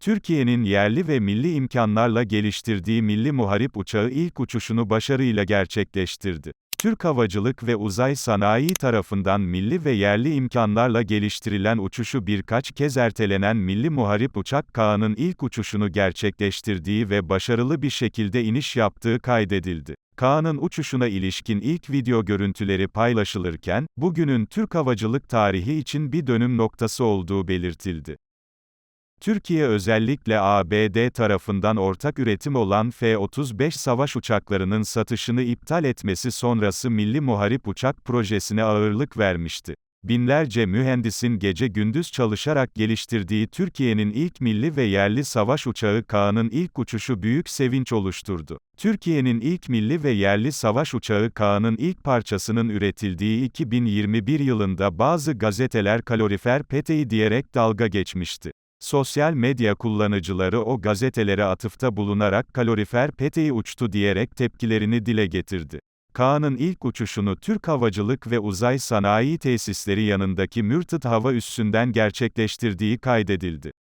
Türkiye'nin yerli ve milli imkanlarla geliştirdiği milli muharip uçağı ilk uçuşunu başarıyla gerçekleştirdi. Türk Havacılık ve Uzay Sanayi tarafından milli ve yerli imkanlarla geliştirilen uçuşu birkaç kez ertelenen milli muharip uçak Kaan'ın ilk uçuşunu gerçekleştirdiği ve başarılı bir şekilde iniş yaptığı kaydedildi. Kaan'ın uçuşuna ilişkin ilk video görüntüleri paylaşılırken, bugünün Türk havacılık tarihi için bir dönüm noktası olduğu belirtildi. Türkiye özellikle ABD tarafından ortak üretim olan F-35 savaş uçaklarının satışını iptal etmesi sonrası Milli Muharip Uçak projesine ağırlık vermişti. Binlerce mühendisin gece gündüz çalışarak geliştirdiği Türkiye'nin ilk milli ve yerli savaş uçağı Kaan'ın ilk uçuşu büyük sevinç oluşturdu. Türkiye'nin ilk milli ve yerli savaş uçağı Kaan'ın ilk parçasının üretildiği 2021 yılında bazı gazeteler kalorifer peteği diyerek dalga geçmişti. Sosyal medya kullanıcıları o gazetelere atıfta bulunarak kalorifer peteği uçtu diyerek tepkilerini dile getirdi. Kaan'ın ilk uçuşunu Türk Havacılık ve Uzay Sanayi Tesisleri yanındaki Mürtıt Hava Üssü'nden gerçekleştirdiği kaydedildi.